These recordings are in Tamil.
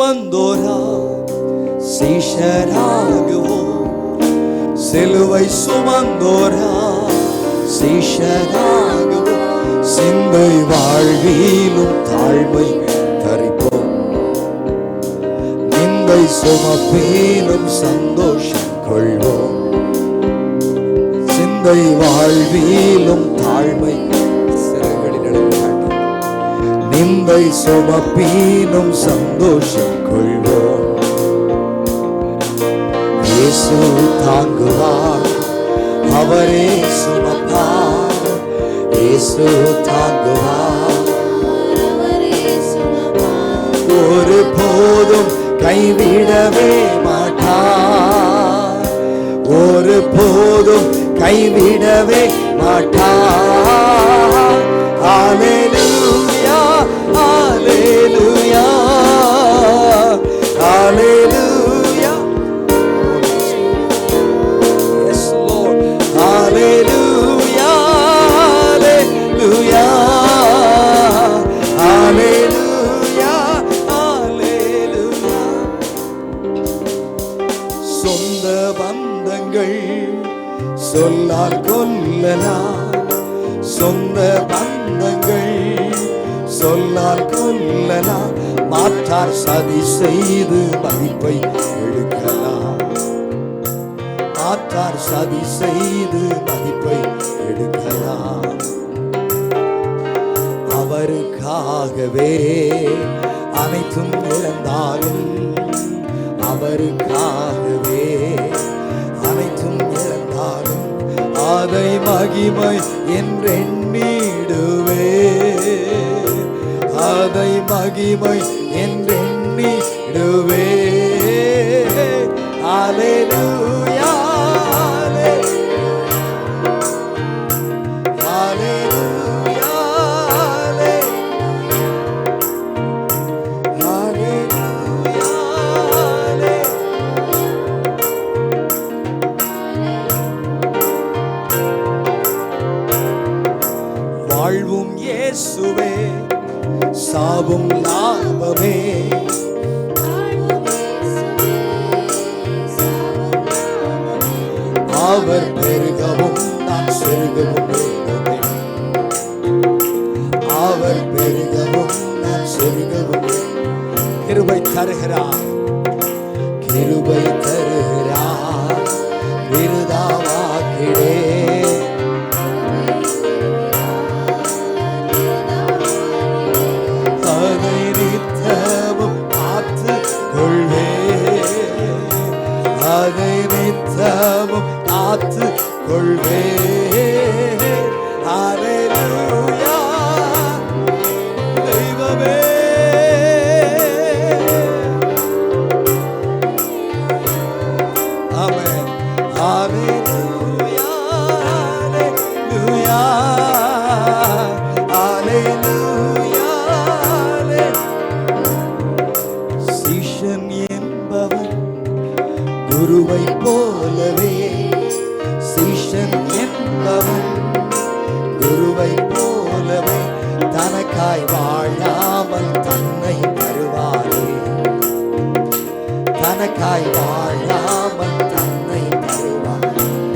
வந்தோரா சீஷராகுவோம். சிலுவை சுமந்தோரா சீஷராகுவோம். சிந்தை வாழ்விலும் தாழ்மை தரிப்போம். நிந்தை சுமப்பேனும் சந்தோஷம் கொள்வோம். சிந்தை வாழ்விலும் தாழ்மை நிந்தை சுமப்பீனும் சந்தோஷம் கொள்வோம் இயேசு தாங்குவார் அவரே சுமப்பார். இயேசு தாங்குவார். ஒரு போதும் கைவிடவே மாட்டார். ஒரு போதும் கைவிடவே மாட்டார். ஹalleluya பந்தங்கள் சொல்லால் கொல்லலாம். சொந்த பந்தங்கள் சொல்லால் கொல்லலாம். மாற்றார் சதி செய்து மதிப்பை எடுக்கலாம். மாற்றார் சதி செய்து மதிப்பை எடுக்கலாம். அவருக்காகவே அனைத்தும் இழந்தாலும் அவருக்காகவே அதை மகிமை என்றெண்ணிடுவே. அதை மகிமை என்றெண்ணிடுவே. Hallelujah, சாவும் லாபமே. அவர் பெருகவும் நான் செருகவும் வேண்டுமே. அவர் பெருகவும் நான் செருகவும் கிருபை தருகிறார். கிருபை அதை நித்தமும் காத்து கொள்வே அதை நித்தமும் காத்து கொள்வே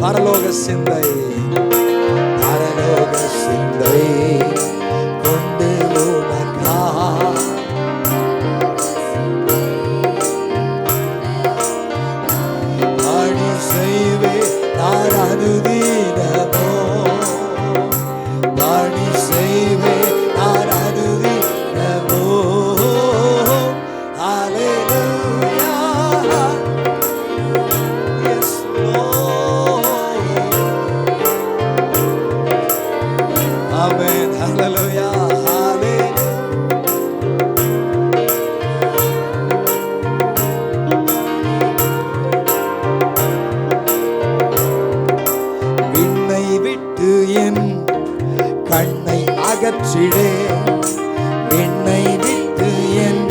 பரலோக சிந்தை. கண்ணை அகற்றிடே. என்னை விட்டு என்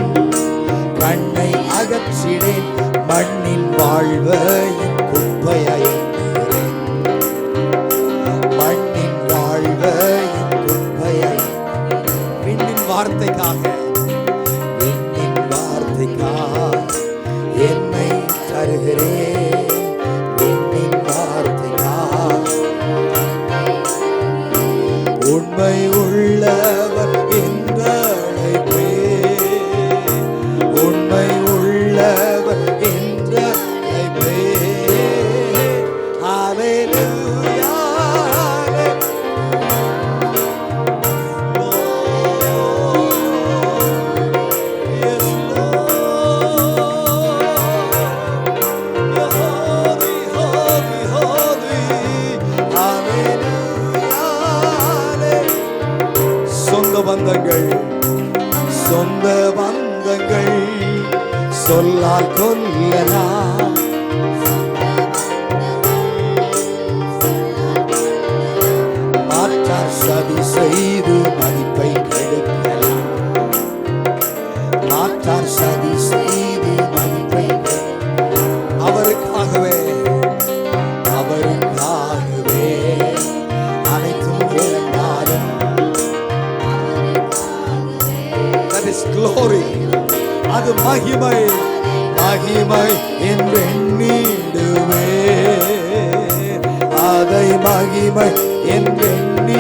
கண்ணை அகற்றிடேன் மண்ணின் வாழ்வையின் சொந்த பந்தங்கள் சொல்லால் கொல்லலாம். மகிமை மகிமை என்று எண்ணிடுவே அதை மகிமை என்று எண்ணி